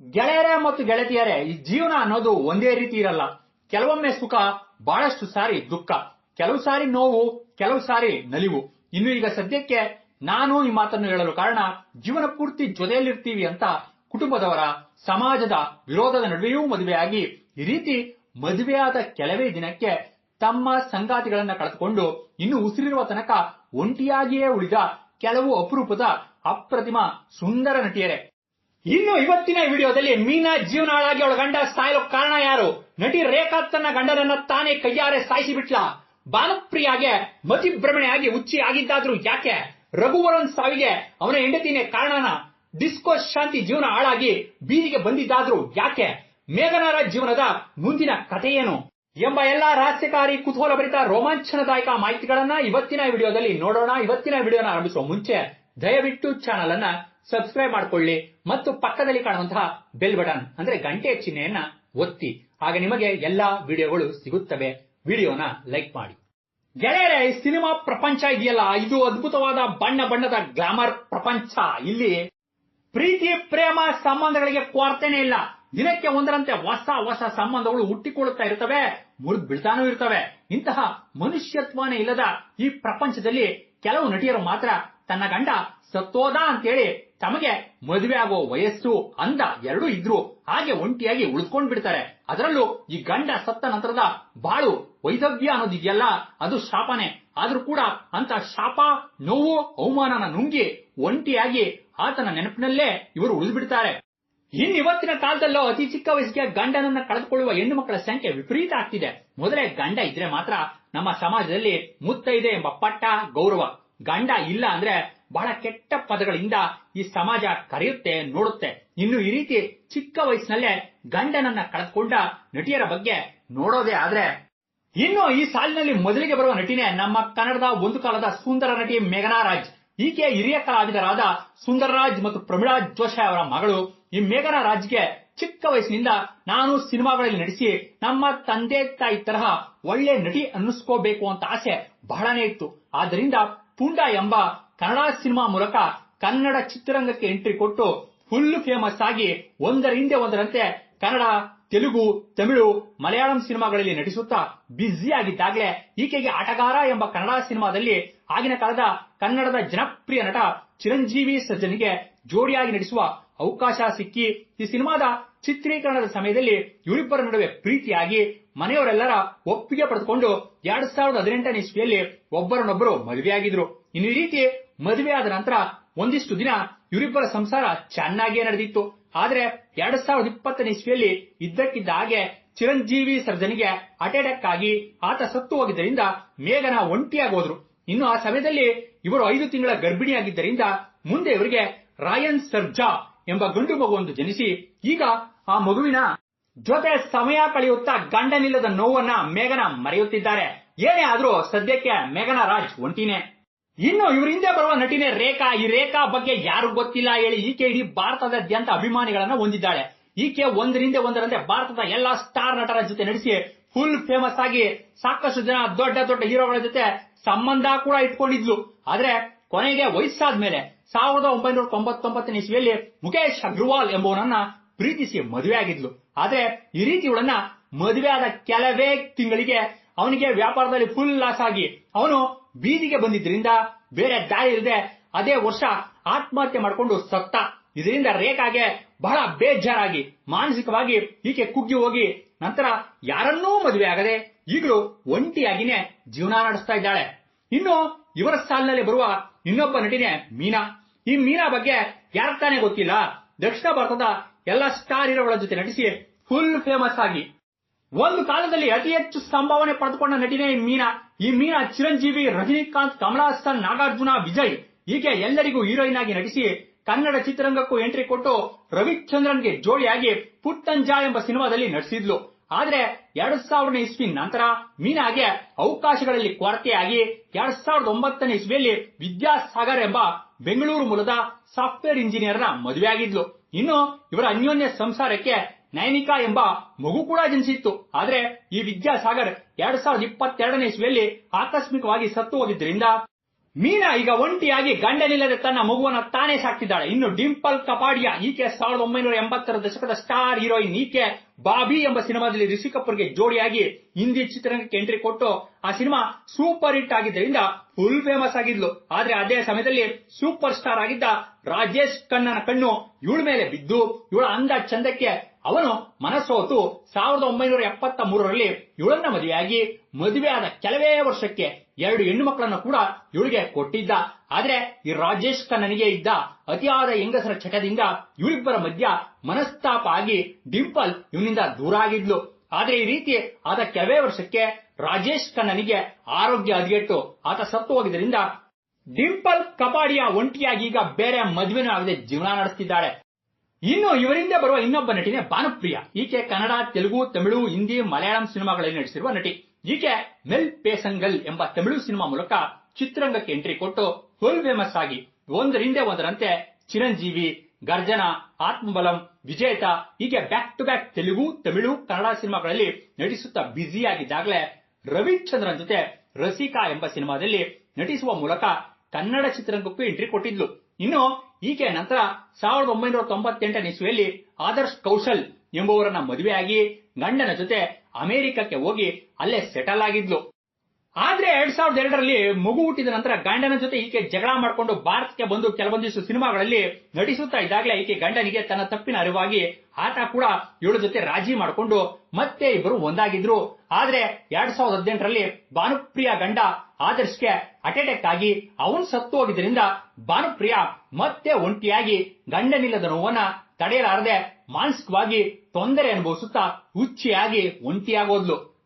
ಗೆಳೆಯರೇ ಮತ್ತು ಗೆಳತಿಯರೇ, ಈ ಜೀವನ ಅನ್ನೋದು ಒಂದೇ ರೀತಿ ಇರಲ್ಲ. ಕೆಲವೊಮ್ಮೆ ಸುಖ ಬಹಳಷ್ಟು ಸಾರಿ ದುಃಖ, ಕೆಲವು ಸಾರಿ ನೋವು, ಕೆಲವು ಸಾರಿ ನಲಿವು. ಇನ್ನು ಈಗ ಸದ್ಯಕ್ಕೆ ನಾನು ಈ ಮಾತನ್ನು ಹೇಳಲು ಕಾರಣ, ಜೀವನ ಪೂರ್ತಿ ಜೊತೆಯಲ್ಲಿರ್ತೀವಿ ಅಂತ ಕುಟುಂಬದವರ, ಸಮಾಜದ ವಿರೋಧದ ನಡುವೆಯೂ ಮದುವೆಯಾಗಿ, ಈ ರೀತಿ ಮದುವೆಯಾದ ಕೆಲವೇ ದಿನಕ್ಕೆ ತಮ್ಮ ಸಂಗಾತಿಗಳನ್ನ ಕಳೆದುಕೊಂಡು, ಇನ್ನು ಉಸಿರಿರುವ ತನಕ ಒಂಟಿಯಾಗಿಯೇ ಉಳಿದ ಕೆಲವು ಅಪರೂಪದ ಅಪ್ರತಿಮ ಸುಂದರ ನಟಿಯರೇ. ಇನ್ನು ಇವತ್ತಿನ ವಿಡಿಯೋದಲ್ಲಿ ಮೀನಾ ಜೀವನ ಹಾಳಾಗಿ ಅವಳ ಗಂಡ ಸಾಯಲು ಕಾರಣ ಯಾರು? ನಟಿ ರೇಖಾ ತನ್ನ ಗಂಡನನ್ನ ತಾನೇ ಕೈಯಾರೆ ಸಾಯಿಸಿ ಬಿಟ್ಲ ಬಾಲಪ್ರಿಯಾಗೆ ಮತಿಭ್ರಮಣೆಯಾಗಿ ಹುಚ್ಚಿ ಆಗಿದ್ದಾದ್ರೂ ಯಾಕೆ? ರಘುವರನ್ ಸಾವಿಗೆ ಅವನ ಹೆಂಡತಿನೇ ಕಾರಣನ. ಡಿಸ್ಕೋ ಶಾಂತಿ ಜೀವನ ಹಾಳಾಗಿ ಬೀದಿಗೆ ಬಂದಿದ್ದಾದ್ರೂ ಯಾಕೆ? ಮೇಘನಾರ ಜೀವನದ ಮುಂದಿನ ಕಥೆ ಏನು? ಎಂಬ ಎಲ್ಲಾ ರಾಜ್ಯಕಾರಿ ಕುತೂಹಲ ಭರಿತ ರೋಮಾಂಚನದಾಯಕ ಮಾಹಿತಿಗಳನ್ನ ಇವತ್ತಿನ ವಿಡಿಯೋದಲ್ಲಿ ನೋಡೋಣ. ಇವತ್ತಿನ ವಿಡಿಯೋನ ಆರಂಭಿಸುವ ಮುಂಚೆ ದಯವಿಟ್ಟು ಚಾನಲ್ ಅನ್ನ ಸಬ್ಸ್ಕ್ರೈಬ್ ಮಾಡಿಕೊಳ್ಳಿ ಮತ್ತು ಪಕ್ಕದಲ್ಲಿ ಕಾಣುವಂತಹ ಬೆಲ್ ಬಟನ್ ಅಂದ್ರೆ ಗಂಟೆ ಚಿಹ್ನೆಯನ್ನ ಒತ್ತಿ. ಆಗ ನಿಮಗೆ ಎಲ್ಲಾ ವಿಡಿಯೋಗಳು ಸಿಗುತ್ತವೆ. ವಿಡಿಯೋನ ಲೈಕ್ ಮಾಡಿ. ಗೆಳೆಯರೇ ಸಿನಿಮಾ ಪ್ರಪಂಚ ಇದೆಯಲ್ಲ? ಇದು ಅದ್ಭುತವಾದ ಬಣ್ಣ ಬಣ್ಣದ ಗ್ಲಾಮರ್ ಪ್ರಪಂಚ. ಇಲ್ಲಿ ಪ್ರೀತಿ, ಪ್ರೇಮ ಸಂಬಂಧಗಳಿಗೆ ಕೊರತೆನೇ ಇಲ್ಲ. ದಿನಕ್ಕೆ ಒಂದರಂತೆ ಹೊಸ ಹೊಸ ಸಂಬಂಧಗಳು ಹುಟ್ಟಿಕೊಳ್ಳುತ್ತಾ ಇರ್ತವೆ. ಮುರಿದು ಬೀಳ್ತಾನೂ ಇರ್ತವೆ. ಇಂತಹ ಮನುಷ್ಯತ್ವನೇ ಇಲ್ಲದ ಈ ಪ್ರಪಂಚದಲ್ಲಿ ಕೆಲವು ನಟಿಯರು ಮಾತ್ರ ತನ್ನ ಗಂಡ ಸತ್ತೋದ ಅಂತೇಳಿ ತಮಗೆ ಮದುವೆ ಆಗೋ ವಯಸ್ಸು, ಅಂದ ಎರಡೂ ಇದ್ರು ಹಾಗೆ ಒಂಟಿಯಾಗಿ ಉಳಿದುಕೊಂಡ್ ಬಿಡ್ತಾರೆ ಅದರಲ್ಲೂ ಈ ಗಂಡ ಸತ್ತ ನಂತರದ ಬಾಳು ವೈದವ್ಯ ಅನ್ನೋದಿದೆಯಲ್ಲ, ಅದು ಶಾಪನೆ. ಆದ್ರೂ ಕೂಡ ಅಂತ ಶಾಪ, ನೋವು, ಅವಮಾನನ ನುಂಗಿ ಒಂಟಿಯಾಗಿ ಆತನ ನೆನಪಿನಲ್ಲೇ ಇವರು ಉಳಿದ್ಬಿಡ್ತಾರೆ. ಇನ್ನಿವತ್ತಿನ ಕಾಲದಲ್ಲೂ ಅತಿ ಚಿಕ್ಕ ವಯಸ್ಸಿಗೆ ಗಂಡನನ್ನ ಕಳೆದುಕೊಳ್ಳುವ ಹೆಣ್ಣು ಮಕ್ಕಳ ಸಂಖ್ಯೆ ವಿಪರೀತ ಆಗ್ತಿದೆ. ಮೊದಲೇ ಗಂಡ ಇದ್ರೆ ಮಾತ್ರ ನಮ್ಮ ಸಮಾಜದಲ್ಲಿ ಮುತ್ತೈದೆ ಎಂಬ ಪಟ್ಟ ಗೌರವ. ಗಂಡ ಇಲ್ಲ ಅಂದ್ರೆ ಬಹಳ ಕೆಟ್ಟ ಪದಗಳಿಂದ ಈ ಸಮಾಜ ಕರೆಯುತ್ತೆ, ನೋಡುತ್ತೆ. ಇನ್ನು ಈ ರೀತಿ ಚಿಕ್ಕ ವಯಸ್ಸಿನಲ್ಲೇ ಗಂಡನನ್ನ ಕಳೆದುಕೊಂಡ ನಟಿಯರ ಬಗ್ಗೆ ನೋಡೋದೇ ಆದ್ರೆ, ಇನ್ನು ಈ ಸಾಲಿನಲ್ಲಿ ಮೊದಲಿಗೆ ಬರುವ ನಟಿನೇ ನಮ್ಮ ಕನ್ನಡದ ಒಂದು ಕಾಲದ ಸುಂದರ ನಟಿ ಮೇಘನಾ ರಾಜ್ ಈಕೆ ಹಿರಿಯ ಕಲಾವಿದರಾದ ಸುಂದರರಾಜ್ ಮತ್ತು ಪ್ರಮೀಳಾ ಜೋಶಿ ಅವರ ಮಗಳು. ಈ ಮೇಘನಾ ರಾಜ್ಗೆ ಚಿಕ್ಕ ವಯಸ್ಸಿನಿಂದ ನಾನು ಸಿನಿಮಾಗಳಲ್ಲಿ ನಟಿಸಿ ನಮ್ಮ ತಂದೆ ತಾಯಿ ತರಹ ಒಳ್ಳೆ ನಟಿ ಅನ್ನಿಸ್ಕೋಬೇಕು ಅಂತ ಆಸೆ ಬಹಳನೇ ಇತ್ತು. ಆದ್ದರಿಂದ ಪುಂಡ ಎಂಬ ಕನ್ನಡ ಸಿನಿಮಾ ಮೂಲಕ ಕನ್ನಡ ಚಿತ್ರರಂಗಕ್ಕೆ ಎಂಟ್ರಿ ಕೊಟ್ಟು ಫುಲ್ ಫೇಮಸ್ ಆಗಿ ಒಂದರ ಹಿಂದೆ ಒಂದರಂತೆ ಕನ್ನಡ, ತೆಲುಗು, ತಮಿಳು, ಮಲಯಾಳಂ ಸಿನಿಮಾಗಳಲ್ಲಿ ನಟಿಸುತ್ತಾ ಬ್ಯುಸಿ ಆಗಿದ್ದಾಗಲೇ ಈಕೆಗೆ ಆಟಗಾರ ಎಂಬ ಕನ್ನಡ ಸಿನಿಮಾದಲ್ಲಿ ಆಗಿನ ಕಾಲದ ಕನ್ನಡದ ಜನಪ್ರಿಯ ನಟ ಚಿರಂಜೀವಿ ಸಜ್ಜನಿಗೆ ಜೋಡಿಯಾಗಿ ನಟಿಸುವ ಅವಕಾಶ ಸಿಕ್ಕಿ ಈ ಸಿನಿಮಾದ ಚಿತ್ರೀಕರಣದ ಸಮಯದಲ್ಲಿ ಇವರಿಬ್ಬರ ನಡುವೆ ಪ್ರೀತಿಯಾಗಿ ಮನೆಯವರೆಲ್ಲರ ಒಪ್ಪಿಗೆ ಪಡೆದುಕೊಂಡು ಎರಡ್ ಸಾವಿರದ ಹದಿನೆಂಟನೇ ಇಸ್ವಿಯಲ್ಲಿ ಒಬ್ಬರನ್ನೊಬ್ಬರು ಮದುವೆಯಾಗಿದ್ರು. ಇನ್ನು ರೀತಿ ಮದುವೆಯಾದ ನಂತರ ಒಂದಿಷ್ಟು ದಿನ ಇವರಿಬ್ಬರ ಸಂಸಾರ ಚೆನ್ನಾಗಿಯೇ ನಡೆದಿತ್ತು. ಆದ್ರೆ ಎರಡ್ ಸಾವಿರದ ಇಪ್ಪತ್ತನೇ ಇಸ್ವಿಯಲ್ಲಿ ಇದ್ದಕ್ಕಿದ್ದ ಹಾಗೆ ಚಿರಂಜೀವಿ ಸರ್ಜನ್ಗೆ ಅಟ್ಯಾಕ್ ಆಗಿ ಆತ ಸತ್ತು ಹೋಗಿದ್ದರಿಂದ ಮೇಘನ ಒಂಟಿಯಾಗಿ ಹೋದ್ರು ಇನ್ನು ಆ ಸಮಯದಲ್ಲಿ ಇವರು ಐದು ತಿಂಗಳ ಗರ್ಭಿಣಿಯಾಗಿದ್ದರಿಂದ ಮುಂದೆ ಇವರಿಗೆ ರಾಯನ್ ಸರ್ಜಾ ಎಂಬ ಗಂಡು ಮಗುವೊಂದು ಜನಿಸಿ, ಈಗ ಆ ಮಗುವಿನ ಜೊತೆ ಸಮಯ ಕಳೆಯುತ್ತಾ ಗಂಡನಿಲ್ಲದ ನೋವನ್ನ ಮೇಘನ ಮರೆಯುತ್ತಿದ್ದಾರೆ. ಏನೇ ಆದ್ರೂ ಸದ್ಯಕ್ಕೆ ಮೇಘನ ರಾಜ್ ಒಂಟಿನೇ. ಇನ್ನು ಇವ್ರ ಹಿಂದೆ ಬರುವ ನಟಿನೇ ರೇಖಾ. ಈ ರೇಖಾ ಬಗ್ಗೆ ಯಾರು ಗೊತ್ತಿಲ್ಲ ಹೇಳಿ ಈಕೆ ಇಡೀ ಭಾರತದಾದ್ಯಂತ ಅಭಿಮಾನಿಗಳನ್ನ ಹೊಂದಿದ್ದಾಳೆ. ಈಕೆ ಒಂದರಿಂದ ಒಂದರಂತೆ ಭಾರತದ ಎಲ್ಲಾ ಸ್ಟಾರ್ ನಟರ ಜೊತೆ ನಡೆಸಿ ಫುಲ್ ಫೇಮಸ್ ಆಗಿ ಸಾಕಷ್ಟು ಜನ ದೊಡ್ಡ ದೊಡ್ಡ ಹೀರೋಗಳ ಜೊತೆ ಸಂಬಂಧ ಕೂಡ ಇಟ್ಕೊಂಡಿದ್ಲು. ಆದ್ರೆ ಕೊನೆಗೆ ವಯಸ್ಸಾದ್ಮೇಲೆ ಸಾವಿರದ ಒಂಬೈನೂರ ತೊಂಬತ್ತೊಂಬತ್ತನೇ ಇಸ್ವಿಯಲ್ಲಿ ಮುಖೇಶ್ ಅಗ್ರವಾಲ್ ಎಂಬುವನನ್ನ ಪ್ರೀತಿಸಿ ಮದುವೆ ಆಗಿದ್ಲು. ಆದ್ರೆ ಈ ರೀತಿ ಇವಳನ್ನ ಮದುವೆ ಆದ ಕೆಲವೇ ತಿಂಗಳಿಗೆ ಅವನಿಗೆ ವ್ಯಾಪಾರದಲ್ಲಿ ಫುಲ್ ಲಾಸ್ ಆಗಿ ಅವನು ಬೀದಿಗೆ ಬಂದಿದ್ರಿಂದ ಬೇರೆ ದಾರಿ ಇಲ್ಲದೆ ಅದೇ ವರ್ಷ ಆತ್ಮಹತ್ಯೆ ಮಾಡಿಕೊಂಡು ಸತ್ತ. ಇದರಿಂದ ರೇಖಾಗೆ ಬಹಳ ಬೇಜಾರಾಗಿ, ಮಾನಸಿಕವಾಗಿ ಈಕೆ ಕುಗ್ಗಿ ಹೋಗಿ. ನಂತರ ಯಾರನ್ನೂ ಮದುವೆ ಆಗದೆ ಈಗಲೂ ಒಂಟಿಯಾಗಿನೇ ಜೀವನ ನಡೆಸ್ತಾ ಇದ್ದಾಳೆ. ಇನ್ನು ಇವರ ಸಾಲಿನಲ್ಲಿ ಬರುವ ಇನ್ನೊಬ್ಬ ನಟಿನೇ ಮೀನಾ. ಈ ಮೀನಾ ಬಗ್ಗೆ ಯಾರ ತಾನೇ ಗೊತ್ತಿಲ್ಲ. ದಕ್ಷಿಣ ಭಾರತದ ಎಲ್ಲ ಸ್ಟಾರ್ ಹೀರೋಗಳ ಜೊತೆ ನಟಿಸಿ ಫುಲ್ ಫೇಮಸ್ ಆಗಿ. ಒಂದು ಕಾಲದಲ್ಲಿ ಅತಿ ಹೆಚ್ಚು ಸಂಭಾವನೆ ಪಡೆದುಕೊಂಡ ನಟಿನೇ ಮೀನಾ. ಈ ಮೀನಾ ಚಿರಂಜೀವಿ, ರಜನಿಕಾಂತ್, ಕಮಲ್ ಹಾಸನ್, ನಾಗಾರ್ಜುನ, ವಿಜಯ್. ಹೀಗೆ ಎಲ್ಲರಿಗೂ ಹೀರೋಯಿನ್ ಆಗಿ ನಟಿಸಿ ಕನ್ನಡ ಚಿತ್ರರಂಗಕ್ಕೂ ಎಂಟ್ರಿ ಕೊಟ್ಟು ರವಿಚಂದ್ರನ್ಗೆ ಜೋಡಿಯಾಗಿ ಪುಟ್ಟಂಜ ಎಂಬ ಸಿನಿಮಾದಲ್ಲಿ ನಟಿಸಿದ್ಲು. ಆದ್ರೆ ಎರಡ್ ಸಾವಿರನೇ ಇಸ್ವಿ ನಂತರ ಮೀನಾಗೆ ಅವಕಾಶಗಳಲ್ಲಿ ಕೊರತೆಯಾಗಿ ಎರಡ್ ಸಾವಿರದ ಒಂಬತ್ತನೇ ಇಸ್ವಿಯಲ್ಲಿ ವಿದ್ಯಾಸಾಗರ್ ಎಂಬ ಬೆಂಗಳೂರು ಮೂಲದ ಸಾಫ್ಟ್ವೇರ್ ಇಂಜಿನಿಯರ್ನ ಮದುವೆಯಾಗಿದ್ಲು. ಇನ್ನು ಇವರ ಅನ್ಯೋನ್ಯ ಸಂಸಾರಕ್ಕೆ ನೈನಿಕಾ ಎಂಬ ಮಗು ಕೂಡ ಜನಿಸಿತ್ತು. ಆದರೆ ಈ ವಿದ್ಯಾಸಾಗರ್ ಎರಡ್ ಸಾವಿರದ ಇಪ್ಪತ್ತೆರಡನೇ ಇಸ್ವಿಯಲ್ಲಿ ಆಕಸ್ಮಿಕವಾಗಿ ಸತ್ತು ಹೋಗಿದ್ದರಿಂದ ಮೀನಾ ಈಗ ಒಂಟಿಯಾಗಿ ಗಂಡನಿಲ್ಲದೆ ತನ್ನ ಮಗುವನ್ನ ತಾನೇ ಸಾಕ್ತಿದ್ದಾಳೆ. ಇನ್ನು ಡಿಂಪಲ್ ಕಪಾಡಿಯಾ, ಈಕೆ ಸಾವಿರದ ಒಂಬೈನೂರ ಎಂಬತ್ತರ ದಶಕದ ಸ್ಟಾರ್ ಹೀರೋಯಿನ್, ಈಕೆ ಬಾಬಿ ಎಂಬ ಸಿನಿಮಾದಲ್ಲಿ ರಿಷಿ ಕಪೂರ್ಗೆ ಜೋಡಿಯಾಗಿ ಹಿಂದಿ ಚಿತ್ರರಂಗಕ್ಕೆ ಎಂಟ್ರಿ ಕೊಟ್ಟು ಆ ಸಿನಿಮಾ ಸೂಪರ್ ಹಿಟ್ ಆಗಿದ್ದರಿಂದ ಫುಲ್ ಫೇಮಸ್ ಆಗಿದ್ಲು. ಆದ್ರೆ ಅದೇ ಸಮಯದಲ್ಲಿ ಸೂಪರ್ ಸ್ಟಾರ್ ಆಗಿದ್ದ ರಾಜೇಶ್ ಕಣ್ಣನ ಕಣ್ಣು ಇವಳ ಮೇಲೆ ಬಿದ್ದು ಇವಳ ಅಂದ ಚಂದಕ್ಕೆ ಅವನು ಮನಸ್ಸೋತು ಸಾವಿರದ ಒಂಬೈನೂರ ಎಪ್ಪತ್ತ ಮೂರರಲ್ಲಿ ಇವಳನ್ನ ಮದುವೆಯಾಗಿ ಮದುವೆಯಾದ ಕೆಲವೇ ವರ್ಷಕ್ಕೆ ಎರಡು ಹೆಣ್ಣು ಮಕ್ಕಳನ್ನು ಕೂಡ ಇವಳಿಗೆ ಕೊಟ್ಟಿದ್ದ. ಆದ್ರೆ ಈ ರಾಜೇಶ್ ಖನ್ನನಿಗೆ ಇದ್ದ ಅತಿಯಾದ ಹೆಂಗಸರ ಚಟದಿಂದ ಇವರಿಬ್ಬರ ಮಧ್ಯ ಮನಸ್ತಾಪ ಆಗಿ ಡಿಂಪಲ್ ಇವನಿಂದ ದೂರ ಆಗಿದ್ಲು. ಆದ್ರೆ ಈ ರೀತಿ ಆದ ಕೆಲವೇ ವರ್ಷಕ್ಕೆ ರಾಜೇಶ್ ಖನ್ನನಿಗೆ ಆರೋಗ್ಯ ಹದಗೆಟ್ಟು ಆತ ಸತ್ತು ಹೋಗಿದ್ದರಿಂದ ಡಿಂಪಲ್ ಕಪಾಡಿಯ ಒಂಟಿಯಾಗಿ ಈಗ ಬೇರೆ ಮದುವೆನೂ ಆಗದೆ ಜೀವನ ನಡೆಸ್ತಿದ್ದಾಳೆ. ಇನ್ನು ಇವರಿಂದ ಬರುವ ಇನ್ನೊಬ್ಬ ನಟಿನೇ ಭಾನುಪ್ರಿಯ. ಈಕೆ ಕನ್ನಡ, ತೆಲುಗು, ತಮಿಳು, ಹಿಂದಿ, ಮಲಯಾಳಂ ಸಿನಿಮಾಗಳಲ್ಲಿ ನಟಿಸಿರುವ ನಟಿ. ಈಕೆ ಮೆಲ್ ಪೇಸಂಗಲ್ ಎಂಬ ತಮಿಳು ಸಿನಿಮಾ ಮೂಲಕ ಚಿತ್ರರಂಗಕ್ಕೆ ಎಂಟ್ರಿ ಕೊಟ್ಟು ಫುಲ್ ಫೇಮಸ್ ಆಗಿ ಒಂದರಿಂದ ಒಂದರಂತೆ ಚಿರಂಜೀವಿ, ಗರ್ಜನ, ಆತ್ಮಬಲಂ, ವಿಜೇತ, ಹೀಗೆ back to back Telugu, Tamil, Kannada ಸಿನಿಮಾಗಳಲ್ಲಿ ನಟಿಸುತ್ತಾ ಬ್ಯುಸಿಯಾಗಿದ್ದಾಗಲೇ ರವಿಚಂದ್ರನ್ ಜೊತೆ ರಸಿಕಾ ಎಂಬ ಸಿನಿಮಾದಲ್ಲಿ ನಟಿಸುವ ಮೂಲಕ ಕನ್ನಡ ಚಿತ್ರರಂಗಕ್ಕೂ ಎಂಟ್ರಿ ಕೊಟ್ಟಿದ್ಲು. ಇನ್ನು ಈಕೆ ನಂತರ ಸಾವಿರದ ಒಂಬೈನೂರ ತೊಂಬತ್ತೆಂಟನೇ ಇಸ್ವಿಯಲ್ಲಿ ಆದರ್ಶ್ ಕೌಶಲ್ ಎಂಬುವರನ್ನ ಮದುವೆಯಾಗಿ ಗಂಡನ ಜೊತೆ ಅಮೆರಿಕಕ್ಕೆ ಹೋಗಿ ಅಲ್ಲೇ ಸೆಟಲ್ ಆಗಿದ್ಲು. ಆದ್ರೆ ಎರಡ್ ಸಾವಿರದ ಎರಡರಲ್ಲಿ ಮಗು ಹುಟ್ಟಿದ ನಂತರ ಗಂಡನ ಜೊತೆ ಈಕೆ ಜಗಳ ಮಾಡಿಕೊಂಡು ಭಾರತಕ್ಕೆ ಬಂದು ಕೆಲವೊಂದಿಷ್ಟು ಸಿನಿಮಾಗಳಲ್ಲಿ ನಟಿಸುತ್ತಾ ಇದ್ದಾಗಲೇ ಈಕೆ ಗಂಡನಿಗೆ ತನ್ನ ತಪ್ಪಿನ ಅರಿವಾಗಿ ಆತ ಕೂಡ ಇವಳ ಜೊತೆ ರಾಜಿ ಮಾಡಿಕೊಂಡು ಮತ್ತೆ ಇಬ್ಬರು ಒಂದಾಗಿದ್ರು. ಆದ್ರೆ ಎರಡ್ ಸಾವಿರದ ಹದಿನೆಂಟರಲ್ಲಿ ಭಾನುಪ್ರಿಯ ಗಂಡ ಆದರ್ಶ್ಗೆ ಅಟ್ಯಾಕ್ ಆಗಿ ಅವನು ಸತ್ತು ಹೋಗಿದ್ರಿಂದ ಭಾನುಪ್ರಿಯ ಮತ್ತೆ ಒಂಟಿಯಾಗಿ ಗಂಡನಿಲ್ಲದ ನೋವನ್ನ ತಡೆಯಲಾರದೆ ಮಾನಸಿಕವಾಗಿ ತೊಂದರೆ ಅನುಭವಿಸುತ್ತಾ ಹುಚ್ಚಿಯಾಗಿ ಒಂಟಿಯಾಗೋದ್ಲು.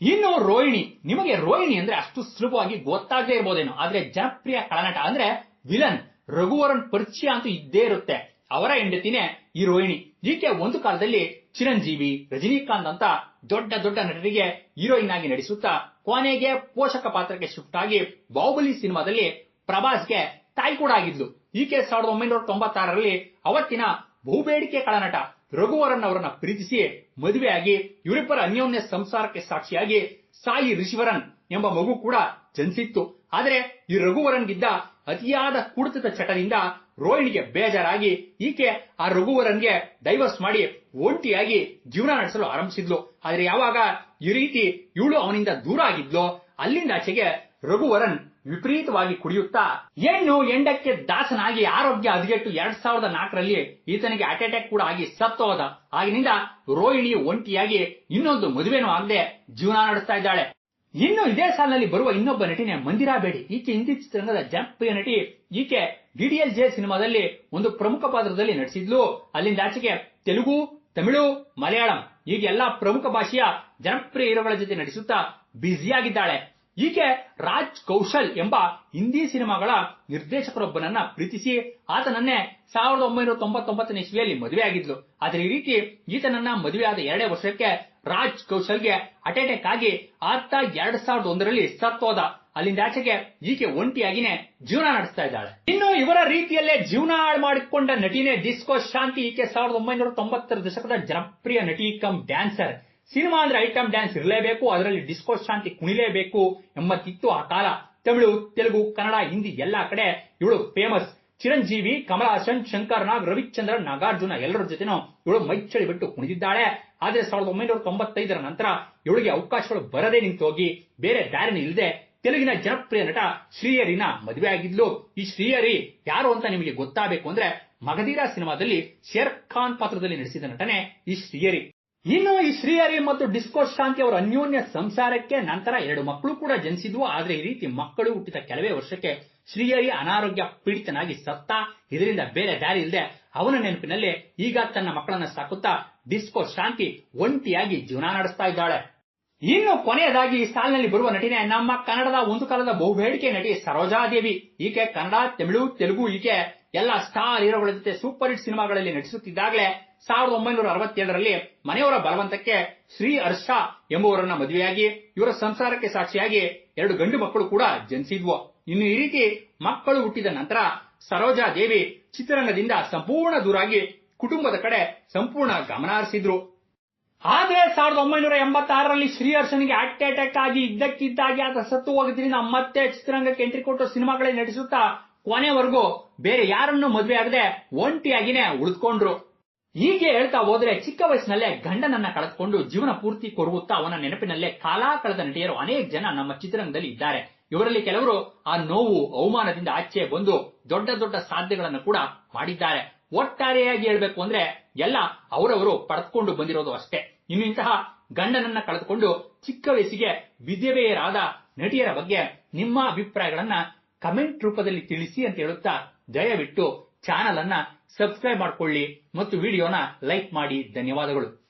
ಇನ್ನು ರೋಹಿಣಿ, ನಿಮಗೆ ರೋಹಿಣಿ ಅಂದ್ರೆ ಅಷ್ಟು ಸುಲಭವಾಗಿ ಗೊತ್ತಾಗದೇ ಇರ್ಬೋದೇನೋ. ಆದ್ರೆ ಜನಪ್ರಿಯ ಕಳನಟ ಅಂದ್ರೆ ವಿಲನ್, ರಘುವರನ್ ಪರಿಚಯ ಅಂತೂ ಇದ್ದೇ ಇರುತ್ತೆ. ಅವರ ಹೆಂಡತಿನೇ ಈ ರೋಹಿಣಿ. ಈಕೆ ಒಂದು ಕಾಲದಲ್ಲಿ ಚಿರಂಜೀವಿ, ರಜನಿಕಾಂತ್ ಅಂತ ದೊಡ್ಡ ದೊಡ್ಡ ನಟರಿಗೆ ಹೀರೋಯಿನ್ ಆಗಿ ನಟಿಸುತ್ತಾ ಕೊನೆಗೆ ಪೋಷಕ ಪಾತ್ರಕ್ಕೆ ಶಿಫ್ಟ್ ಆಗಿ ಬಾಹುಬಲಿ ಸಿನಿಮಾದಲ್ಲಿ ಪ್ರಭಾಸ್ಗೆ ತಾಯಿ ಕೂಡ ಆಗಿದ್ಲು. ಈಕೆ ಸಾವಿರದ ಒಂಬೈನೂರ ತೊಂಬತ್ತಾರರಲ್ಲಿ ಅವತ್ತಿನ ಬಹುಬೇಡಿಕೆ ಕಳನಟ. ರಘುವರನ್ ಅವರನ್ನ ಪ್ರೀತಿಸಿ ಮದುವೆಯಾಗಿ ಇವರಿಬ್ಬರ ಅನ್ಯೋನ್ಯ ಸಂಸಾರಕ್ಕೆ ಸಾಕ್ಷಿಯಾಗಿ ಸಾಯಿ ಋಷಿವರನ್ ಎಂಬ ಮಗು ಕೂಡ ಜನಿಸಿತ್ತು. ಆದರೆ ಈ ರಘುವರನ್ಗಿದ್ದ ಅತಿಯಾದ ಕುಡಿತದ ಚಟದಿಂದ ರೋಹಿಣಿಗೆ ಬೇಜಾರಾಗಿ ಈಕೆ ಆ ರಘುವರನ್ಗೆ ಡೈವರ್ಸ್ ಮಾಡಿ ಒಂಟಿಯಾಗಿ ಜೀವನ ನಡೆಸಲು ಆರಂಭಿಸಿದ್ಲು. ಆದ್ರೆ ಯಾವಾಗ ಈ ರೀತಿ ಇವಳು ಅವನಿಂದ ದೂರ ಆಗಿದ್ಲೋ, ಅಲ್ಲಿಂದ ಆಚೆಗೆ ರಘುವರನ್ ವಿಪರೀತವಾಗಿ ಕುಡಿಯುತ್ತಾ ಹೆಣ್ಣು ಎಂಡಕ್ಕೆ ದಾಸನಾಗಿ ಆರೋಗ್ಯ ಹದಗೆಟ್ಟು ಎರಡ್ ಸಾವಿರದ ನಾಲ್ಕರಲ್ಲಿ ಈತನಿಗೆ ಹಾರ್ಟ್ ಅಟ್ಯಾಕ್ ಕೂಡ ಆಗಿ ಸತ್ತೋದ ಆಗಿನಿಂದ ರೋಹಿಣಿ ಒಂಟಿಯಾಗಿ ಇನ್ನೊಂದು ಮದುವೆನೂ ಆಗದೆ ಜೀವನ ನಡೆಸ್ತಾ ಇದ್ದಾಳೆ. ಇನ್ನು ಇದೇ ಸಾಲಿನಲ್ಲಿ ಬರುವ ಇನ್ನೊಬ್ಬ ನಟಿನೇ ಮಂದಿರಾ ಬೇಡಿ. ಈಕೆ ಹಿಂದಿ ಚಿತ್ರರಂಗದ ಜನಪ್ರಿಯ ನಟಿ. ಈಕೆ ಡಿಡಿಎಲ್ ಜೆ ಸಿನಿಮಾದಲ್ಲಿ ಒಂದು ಪ್ರಮುಖ ಪಾತ್ರದಲ್ಲಿ ನಟಿಸಿದ್ಲು. ಅಲ್ಲಿಂದ ಆಚೆಗೆ ತೆಲುಗು, ತಮಿಳು, ಮಲಯಾಳಂ ಹೀಗೆ ಎಲ್ಲಾ ಪ್ರಮುಖ ಭಾಷೆಯ ಜನಪ್ರಿಯ ಹೀರೋಗಳ ಜೊತೆ ನಟಿಸುತ್ತಾ ಬ್ಯುಸಿಯಾಗಿದ್ದಾಳೆ ಈಕೆ ರಾಜ್ ಕೌಶಲ್ ಎಂಬ ಹಿಂದಿ ಸಿನಿಮಾಗಳ ನಿರ್ದೇಶಕರೊಬ್ಬನನ್ನ ಪ್ರೀತಿಸಿ ಆತನನ್ನೇ ಸಾವಿರದ ಒಂಬೈನೂರ ತೊಂಬತ್ತೊಂಬತ್ತನೇ ಇಸ್ವಿಯಲ್ಲಿ ಮದುವೆಯಾಗಿದ್ಲು ಆದರೆ ಈ ರೀತಿ ಈತನನ್ನ ಮದುವೆಯಾದ ಎರಡೇ ವರ್ಷಕ್ಕೆ ರಾಜ್ ಕೌಶಲ್ಗೆ ಅಟ್ಯಾಕ್ ಆಗಿ ಆತ ಎರಡ್ ಸಾವಿರದ ಒಂದರಲ್ಲಿ ಸತ್ತೋದ ಅಲ್ಲಿಂದ ಆಚೆಗೆ ಈಕೆ ಒಂಟಿಯಾಗಿನೇ ಜೀವನ ನಡೆಸ್ತಾ ಇದ್ದಾಳೆ. ಇನ್ನು ಇವರ ರೀತಿಯಲ್ಲೇ ಜೀವನ ಹಾಳು ಮಾಡಿಕೊಂಡ ನಟಿನೇ ಡಿಸ್ಕೋ ಶಾಂತಿ ಈಕೆ ಸಾವಿರದ ಒಂಬೈನೂರ ತೊಂಬತ್ತರ ದಶಕದ ಜನಪ್ರಿಯ ನಟಿ ಕಮ್ ಡ್ಯಾನ್ಸರ್. ಸಿನಿಮಾ ಅಂದ್ರೆ ಐಟಮ್ ಡ್ಯಾನ್ಸ್ ಇರಲೇಬೇಕು, ಅದರಲ್ಲಿ ಡಿಸ್ಕೋ ಶಾಂತಿ ಕುಣಿಲೇಬೇಕು ಎಂಬತ್ತಿತ್ತು ಆ ಕಾಲ. ತಮಿಳು, ತೆಲುಗು, ಕನ್ನಡ, ಹಿಂದಿ ಎಲ್ಲಾ ಕಡೆ ಇವಳು ಫೇಮಸ್ ಚಿರಂಜೀವಿ, ಕಮಲ ಹಾಸನ್, ಶಂಕರ್ ನಾಗ್, ರವಿಚಂದ್ರ, ನಾಗಾರ್ಜುನ ಎಲ್ಲರ ಜೊತೆನೂ ಇವಳು ಮೈಚಳಿ ಬಿಟ್ಟು ಕುಣಿದಿದ್ದಾಳೆ. ಆದ್ರೆ ಸಾವಿರದ ಒಂಬೈನೂರ ತೊಂಬತ್ತೈದರ ನಂತರ ಇವಳಿಗೆ ಅವಕಾಶಗಳು ಬರದೇ ನಿಂತೋಗಿ ಬೇರೆ ದಾರಿನ ಇಲ್ಲದೆ ತೆಲುಗಿನ ಜನಪ್ರಿಯ ನಟ ಶ್ರೀಹರಿನ ಮದುವೆ ಆಗಿದ್ಲು. ಈ ಶ್ರೀಹರಿ ಯಾರು ಅಂತ ನಿಮಗೆ ಗೊತ್ತಾಗಬೇಕು ಅಂದ್ರೆ ಮಗಧೀರ ಸಿನಿಮಾದಲ್ಲಿ ಶೇರ್ ಖಾನ್ ಪಾತ್ರದಲ್ಲಿ ನಟಿಸಿದ ನಟನೆ ಈ ಶ್ರೀಹರಿ. ಇನ್ನು ಈ ಶ್ರೀಹರಿ ಮತ್ತು ಡಿಸ್ಕೋ ಶಾಂತಿ ಅವರ ಅನ್ಯೋನ್ಯ ಸಂಸಾರಕ್ಕೆ ನಂತರ ಎರಡು ಮಕ್ಕಳು ಕೂಡ ಜನಿಸಿದ್ವು. ಆದ್ರೆ ಈ ರೀತಿ ಮಕ್ಕಳು ಹುಟ್ಟಿದ ಕೆಲವೇ ವರ್ಷಕ್ಕೆ ಶ್ರೀಹರಿ ಅನಾರೋಗ್ಯ ಪೀಡಿತನಾಗಿ ಸತ್ತ ಇದರಿಂದ ಬೇರೆ ದಾರಿ ಇಲ್ಲದೆ ಅವನ ನೆನಪಿನಲ್ಲಿ ಈಗ ತನ್ನ ಮಕ್ಕಳನ್ನ ಸಾಕುತ್ತಾ ಡಿಸ್ಕೋ ಶಾಂತಿ ಒಂಟಿಯಾಗಿ ಜೀವನ ನಡೆಸ್ತಾ ಇದ್ದಾಳೆ. ಇನ್ನು ಕೊನೆಯದಾಗಿ ಈ ಸಾಲಿನಲ್ಲಿ ಬರುವ ನಟಿನೇ ನಮ್ಮ ಕನ್ನಡದ ಒಂದು ಕಾಲದ ಬಹುಬೇಡಿಕೆ ನಟಿ ಸರೋಜಾದೇವಿ ಈಕೆ ಕನ್ನಡ, ತಮಿಳು, ತೆಲುಗು ಈಕೆ ಎಲ್ಲ ಸ್ಟಾರ್ ಹೀರೋಗಳ ಜೊತೆ ಸೂಪರ್ ಹಿಟ್ ಸಿನಿಮಾಗಳಲ್ಲಿ ನಟಿಸುತ್ತಿದ್ದಾಗಲೇ ಸಾವಿರದ ಒಂಬೈನೂರ ಅರವತ್ತೇಳರಲ್ಲಿ ಮನೆಯವರ ಬಲವಂತಕ್ಕೆ ಶ್ರೀ ಹರ್ಷ ಎಂಬುವರನ್ನ ಮದುವೆಯಾಗಿ, ಇವರ ಸಂಸಾರಕ್ಕೆ ಸಾಕ್ಷಿಯಾಗಿ ಎರಡು ಗಂಡು ಮಕ್ಕಳು ಕೂಡ ಜನಿಸಿದ್ವು. ಇನ್ನು ಈ ರೀತಿ ಮಕ್ಕಳು ಹುಟ್ಟಿದ ನಂತರ ಸರೋಜಾ ದೇವಿ ಚಿತ್ರರಂಗದಿಂದ ಸಂಪೂರ್ಣ ದೂರಾಗಿ ಕುಟುಂಬದ ಕಡೆ ಸಂಪೂರ್ಣ ಗಮನ ಹರಿಸಿದ್ರು. ಆದ್ರೆ ಸಾವಿರದ ಒಂಬೈನೂರ ಎಂಬತ್ತಾರರಲ್ಲಿ ಶ್ರೀಹರ್ಷನಿಗೆ ಹಾರ್ಟ್ ಅಟ್ಯಾಕ್ ಆಗಿ, ಇದ್ದಕ್ಕಿದ್ದಾಗಿ, ಆತ ಸತ್ತು ಹೋಗಿದ್ರಿಂದ ಮತ್ತೆ ಚಿತ್ರರಂಗಕ್ಕೆ ಎಂಟ್ರಿ ಕೊಟ್ಟು ಸಿನಿಮಾಗಳೇ ನಟಿಸುತ್ತಾ ಕೊನೆವರೆಗೂ ಬೇರೆ ಯಾರನ್ನೂ ಮದುವೆ ಆಗದೆ ಒಂಟಿಯಾಗಿನೇ ಉಳಿದುಕೊಂಡ್ರು. ಹೀಗೆ ಹೇಳ್ತಾ ಹೋದ್ರೆ ಚಿಕ್ಕ ವಯಸ್ಸಿನಲ್ಲೇ ಗಂಡನನ್ನ ಕಳೆದುಕೊಂಡು ಜೀವನ ಪೂರ್ತಿ ಕೊರಗುತ್ತಾ ಅವನ ನೆನಪಿನಲ್ಲೇ ಕಾಲ ನಟಿಯರು ಅನೇಕ ಜನ ನಮ್ಮ ಚಿತ್ರರಂಗದಲ್ಲಿ ಇದ್ದಾರೆ. ಇವರಲ್ಲಿ ಕೆಲವರು ಆ ನೋವು, ಅವಮಾನದಿಂದ ಆಚೆ ಬಂದು ದೊಡ್ಡ ದೊಡ್ಡ ಸಾಧನೆಗಳನ್ನು ಕೂಡ ಮಾಡಿದ್ದಾರೆ. ಒಟ್ಟಾರೆಯಾಗಿ ಹೇಳ್ಬೇಕು ಅಂದ್ರೆ ಎಲ್ಲ ಅವರವರು ಪಡೆದುಕೊಂಡು ಬಂದಿರೋದು ಅಷ್ಟೇ. ಇನ್ನು ಇಂತಹ ಗಂಡನನ್ನ ಕಳೆದುಕೊಂಡು ಚಿಕ್ಕ ವಯಸ್ಸಿಗೆ ವಿಧವೆಯರಾದ ನಟಿಯರ ಬಗ್ಗೆ ನಿಮ್ಮ ಅಭಿಪ್ರಾಯಗಳನ್ನ ಕಮೆಂಟ್ ರೂಪದಲ್ಲಿ ತಿಳಿಸಿ ಅಂತ ಹೇಳುತ್ತಾ ದಯವಿಟ್ಟು ಚಾನಲ್ ಅನ್ನ ಸಬ್ಸ್ಕ್ರೈಬ್ ಮಾಡ್ಕೊಳ್ಳಿ ಮತ್ತು ವಿಡಿಯೋನ ಲೈಕ್ ಮಾಡಿ. ಧನ್ಯವಾದಗಳು.